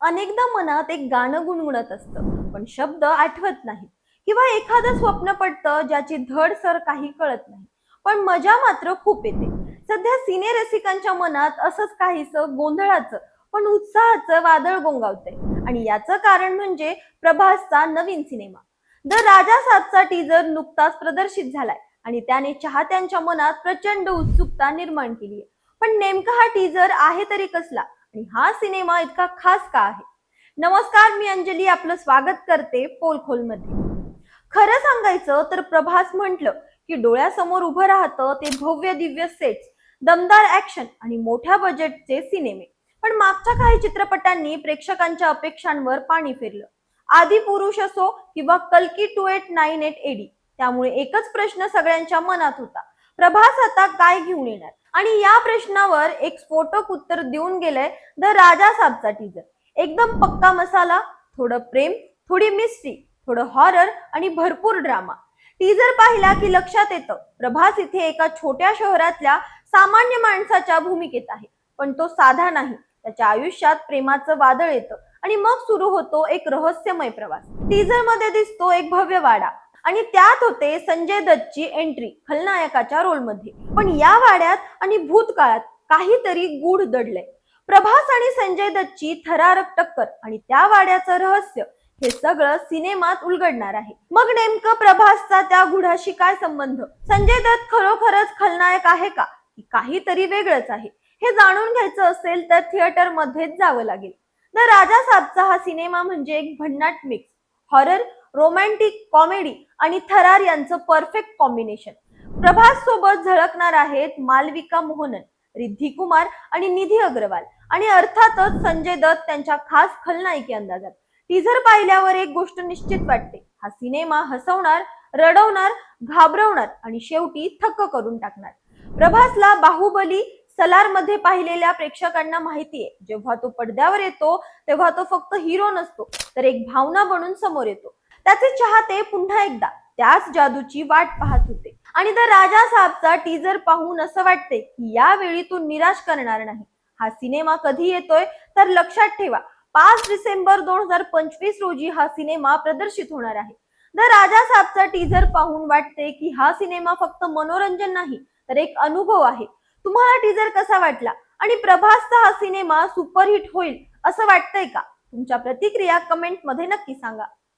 अनेकदा मनात एक गाणं गुणगुणत असतं पण शब्द आठवत नाही. किंवा एखादं स्वप्न पडतं ज्याची धड सर काही कळत नाही. पण मजा मात्र खूप येते. सध्या सिने रसिकांच्या मनात असंच काहीसं गोंधळाचं पण उत्साहाचं वादळ गोंगावतंय. आणि याचं कारण म्हणजे प्रभासचा नवीन सिनेमा. द राजा सातचा टीजर नुकताच प्रदर्शित झालाय आणि त्याने चाहत्यांच्या मनात प्रचंड उत्सुकता निर्माण केली पण नेमका हा टीजर आहे तरी कसला? आणि हा सिनेमा इतका खास का आहे? नमस्कार मी अंजली आपलं स्वागत करते पोलखोलमध्ये. खरं सांगायचं तर प्रभास म्हटलं की डोळ्यासमोर उभं राहतं ते भव्य दिव्य सेट्स दमदार ऍक्शन आणि मोठ्या बजेटचे सिनेमे. पण मागच्या काही चित्रपटांनी प्रेक्षकांच्या अपेक्षांवर पाणी फिरलं. आदी पुरुष असो किंवा कल्की two eight nine eight AD त्यामुळे एकच प्रश्न सगळ्यांच्या मनात होता. प्रभास आता काय घेऊन येणार? आणि या प्रश्नावर एक स्फोटक उत्तर देऊन गेलंय द राजा साबचा टीजर एकदम पक्का मसाला थोडं प्रेम थोडी मिस्ट्री थोडं हॉरर आणि भरपूर ड्रामा टीजर पाहिला की लक्षात येतं प्रभास इथे एका छोट्या शहरातल्या सामान्य माणसाच्या भूमिकेत आहे. पण तो साधा नाही त्याच्या आयुष्यात प्रेमाचं वादळ येतं आणि मग सुरू होतो एक रहस्यमय प्रवास. टीजरमध्ये दिसतो एक भव्य वाडा आणि त्यात होते संजय दत्तची एंट्री खलनायकाच्या रोलमध्ये पण या वाड्यात आणि भूतकाळात काहीतरी गूढ दडलंय. प्रभास आणि संजय दत्तची थरारक टक्कर आणि त्या वाड्याचं रहस्य हे सगळं सिनेमात उलगडणार आहे. मग नेमकं प्रभासचा त्या गुढाशी काय संबंध? संजय दत्त खरोखरच खलनायक आहे का? की काहीतरी वेगळंच आहे? हे जाणून घ्यायचं असेल तर थिएटर मध्येच जावं लागेल. द राजा साबचा हा सिनेमा म्हणजे एक भन्नाट मिक्स हॉरर रोमॅन्टिक कॉमेडी आणि थरार यांचं परफेक्ट कॉम्बिनेशन प्रभास सोबत झळकणार आहेत मालविका मोहनन रिद्धी कुमार आणि निधी अग्रवाल. आणि अर्थातच संजय दत्त त्यांच्या खास खलनायकी अंदाजात. टीझर पाहिल्यावर एक गोष्ट निश्चित वाटते. हा सिनेमा हसवणार रडवणार घाबरवणार आणि शेवटी थक्क करून टाकणार. प्रभासला बाहुबली सलारमध्ये पाहिलेल्या प्रेक्षकांना माहितीये जेव्हा तो पडद्यावर येतो तेव्हा तो फक्त हिरो नसतो तर एक भावना बनून समोर येतो. त्याचे चाहते पुन्हा एकदा. त्याच जादूची वाट पाहत होते. आणि द राजा साहेबचा टीजर पाहून असं वाटते की यावेळी तो निराश करणार नाही. हा सिनेमा कधी येतोय? तर लक्षात ठेवा. पाच डिसेंबर दोन हजार पंचवीस रोजी हा सिनेमा प्रदर्शित होणार आहे. द राजा साहेबचा टीजर पाहून वाटते की हा सिनेमा फक्त मनोरंजन नाही तर एक अनुभव आहे. तुम्हाला टीजर कसा वाटला? आणि प्रभासचा हा सिनेमा सुपरहिट होईल असं वाटतंय का? तुमच्या प्रतिक्रिया कमेंटमध्ये नक्की सांगा.